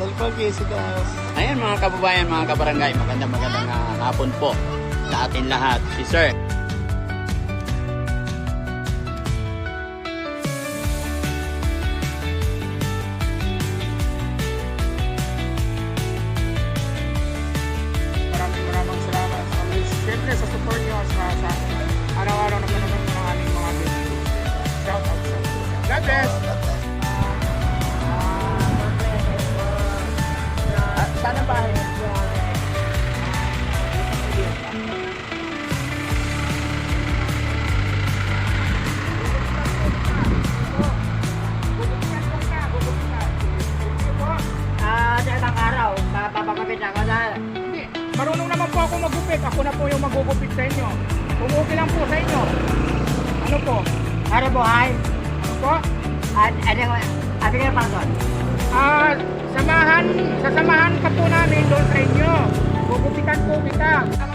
Dalpag Isidas. Ayan mga kababayan, mga kabarangay, magandang magandang ah, hapon po sa atin lahat. Si Sir. Papapakapit ako na. Hindi. Marunong naman po ako magupit. Ako na po yung magugupit sa inyo. Kung okay lang po sa inyo. Ano po? Para buhay. Ano po? At ano, ano pa doon? Ah, samahan, sasamahan ka po namin doon sa inyo. Gugupitan po kita. Ang